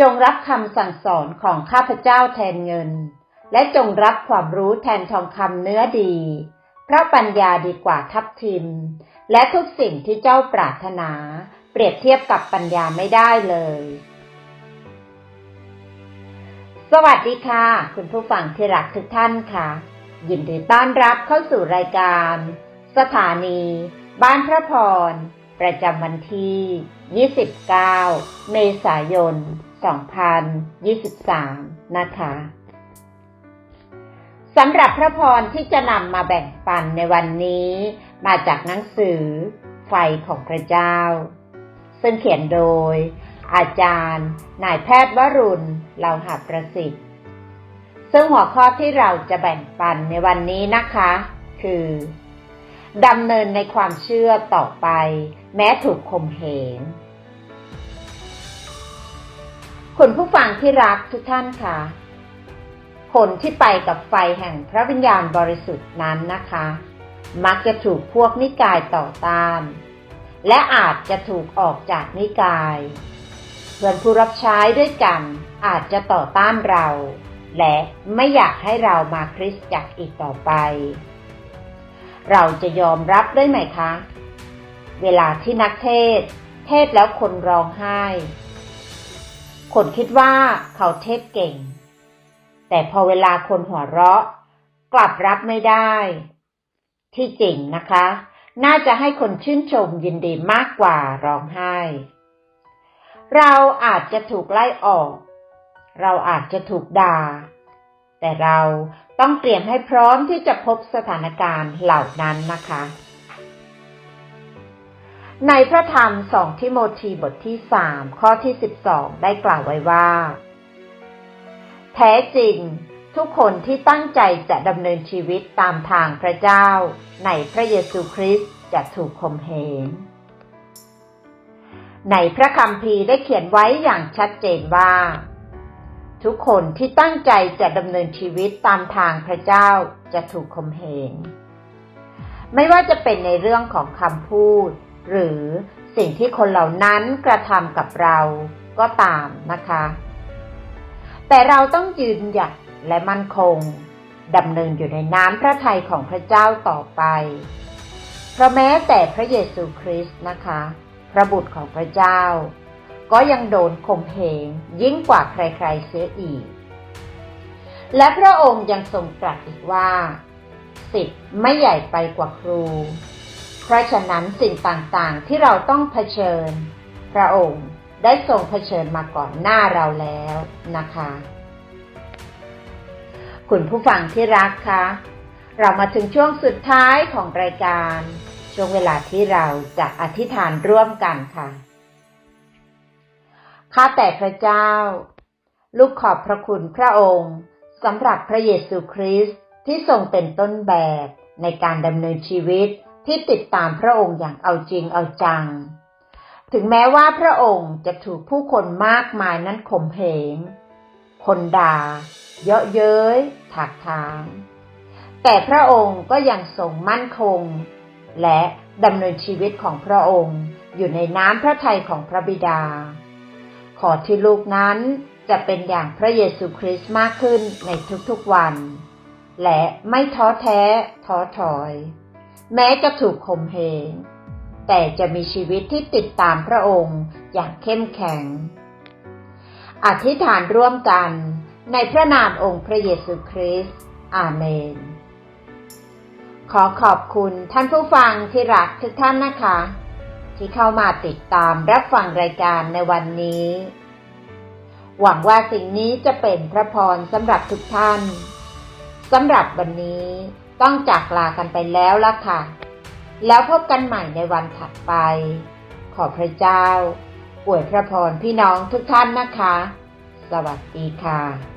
จงรับคำสั่งสอนของข้าพเจ้าแทนเงิน และจงรับความรู้แทนทองคำเนื้อดีเพราะปัญญาดีกว่าทับทิม และทุกสิ่งที่เจ้าปรารถนา เปรียบเทียบกับปัญญาไม่ได้เลย สวัสดีค่ะ คุณผู้ฟังที่รักทุกท่านค่ะ ยินดีต้อนรับเข้าสู่รายการ สถานี บ้านพระพร ประจำวันที่ 29 เมษายน 2023 นะคะ สำหรับพระพรที่จะนำมาแบ่งปันในวันนี้ มาจากหนังสือ ไฟของพระเจ้า ซึ่งเขียนโดย อาจารย์ นายแพทย์วรุณเหล่าหาประสิทธิ์ ซึ่งหัวข้อที่เราจะแบ่งปันในวันนี้นะคะ คือ ดำเนินในความเชื่อต่อไป แม้ถูกข่มเหงคุณผู้ฟังที่รักทุกท่านค่ะ คนที่ไปกับไฟแห่งพระวิญญาณบริสุทธิ์นั้นนะคะ มักจะถูกพวกนิกายต่อต้าน และอาจจะถูกออกจากนิกายเพื่อนผู้รับใช้ด้วยกันอาจจะต่อต้านเรา และไม่อยากให้เรามาคริสตจักรอีกต่อไป เราจะยอมรับได้ไหมคะ เวลาที่นักเทศ เทศแล้วคนร้องไห้ คนคิดว่าเขาเทศเก่ง แต่พอเวลาคนหัวเราะ กลับรับไม่ได้ ที่จริงนะคะ น่าจะให้คนชื่นชมยินดีมากกว่าร้องไห้ เราอาจจะถูกไล่ออก เราอาจจะถูกด่าแต่เรา ต้องเตรียมให้พร้อมที่จะพบสถานการณ์เหล่านั้นนะคะ ในพระธรรมสองทิโมธีบทที่สามข้อที่สิบองได้กล่าวไว้ว่า แท้จริงทุกคนที่ตั้งใจจะดำเนินชีวิตตามทางพระเจ้า ในพระเยซูคริสต์จะถูกข่มเหงในพระคัมภีร์ได้เขียนไว้อย่างชัดเจนว่า ทุกคนที่ตั้งใจจะดำเนินชีวิตตามทางพระเจ้าจะถูกข่มเหง ไม่ว่าจะเป็นในเรื่องของคำพูด หรือสิ่งที่คนเหล่านั้นกระทำกับเราก็ตามนะคะ แต่เราต้องยืนหยัดและมั่นคงดำเนินอยู่ในน้ำพระทัยของพระเจ้าต่อไป เพราะแม้แต่พระเยซูคริสต์นะคะ พระบุตรของพระเจ้า ก็ยังโดนข่มเหงยิ่งกว่าใครๆเสียอีก และพระองค์ยังทรงตรัสอีกว่าสิทธิ์ไม่ใหญ่ไปกว่าครู เพราะฉะนั้นสิ่งต่างๆที่เราต้องเผชิญ พระองค์ได้ทรงเผชิญมาก่อนหน้าเราแล้วนะคะ คุณผู้ฟังที่รักคะเรามาถึงช่วงสุดท้ายของรายการ ช่วงเวลาที่เราจะอธิษฐานร่วมกันค่ะ ข้าแต่พระเจ้า ลูกขอบพระคุณพระองค์สำหรับพระเยซูคริสต์ที่ทรงเป็นต้นแบบในการดำเนินชีวิตที่ติดตามพระองค์อย่างเอาจริงเอาจัง ถึงแม้ว่าพระองค์จะถูกผู้คนมากมายนั้นข่มเหง คนด่า เยาะเย้ย ถากถาง แต่พระองค์ก็ยังทรงมั่นคง และดำเนินชีวิตของพระองค์อยู่ในน้ำพระทัยของพระบิดา ขอที่ลูกนั้นจะเป็นอย่างพระเยซูคริสต์มากขึ้นในทุกๆวัน และไม่ท้อแท้ท้อถอย แม้จะถูกข่มเหงแต่จะมีชีวิตที่ติดตามพระองค์อย่างเข้มแข็ง อธิษฐานร่วมกันในพระนามองค์พระเยซูคริสต์อาเมน ขอขอบคุณท่านผู้ฟังที่รักทุกท่านนะคะ ที่เข้ามาติดตามรับฟังรายการในวันนี้ หวังว่าสิ่งนี้จะเป็นพระพรสำหรับทุกท่านสำหรับวันนี้ต้องจากลากันไปแล้วล่ะค่ะ แล้วพบกันใหม่ในวันถัดไป ขอพระเจ้าอวยพระพรพี่น้องทุกท่านนะคะ สวัสดีค่ะ